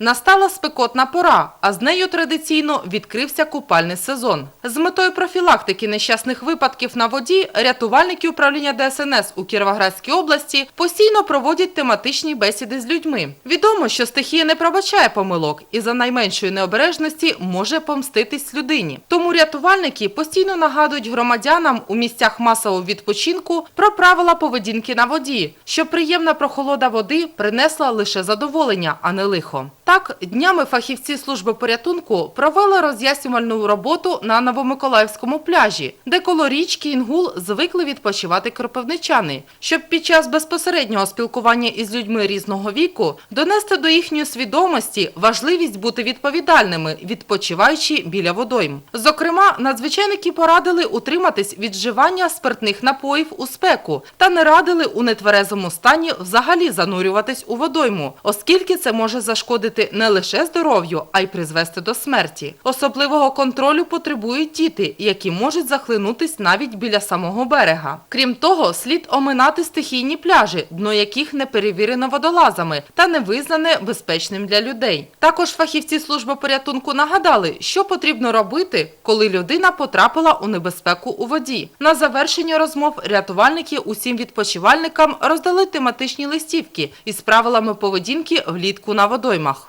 Настала спекотна пора, а з нею традиційно відкрився купальний сезон. З метою профілактики нещасних випадків на воді рятувальники управління ДСНС у Кіровоградській області постійно проводять тематичні бесіди з людьми. Відомо, що стихія не пробачає помилок і за найменшої необережності може помститись людині. Тому рятувальники постійно нагадують громадянам у місцях масового відпочинку про правила поведінки на воді, щоб приємна прохолода води принесла лише задоволення, а не лихо. Так, днями фахівці служби порятунку провели роз'яснювальну роботу на Новомиколаївському пляжі, де коло річки Інгул звикли відпочивати кропивничани, щоб під час безпосереднього спілкування із людьми різного віку донести до їхньої свідомості важливість бути відповідальними, відпочиваючи біля водойм. Зокрема, надзвичайники порадили утриматись від вживання спиртних напоїв у спеку та не радили у нетверезому стані взагалі занурюватись у водойму, оскільки це може зашкодити не лише здоров'ю, а й призвести до смерті. Особливого контролю потребують діти, які можуть захлинутись навіть біля самого берега. Крім того, слід оминати стихійні пляжі, дно яких не перевірено водолазами та не визнане безпечним для людей. Також фахівці служби порятунку нагадали, що потрібно робити, коли людина потрапила у небезпеку у воді. На завершення розмов рятувальники усім відпочивальникам роздали тематичні листівки із правилами поведінки влітку на водоймах.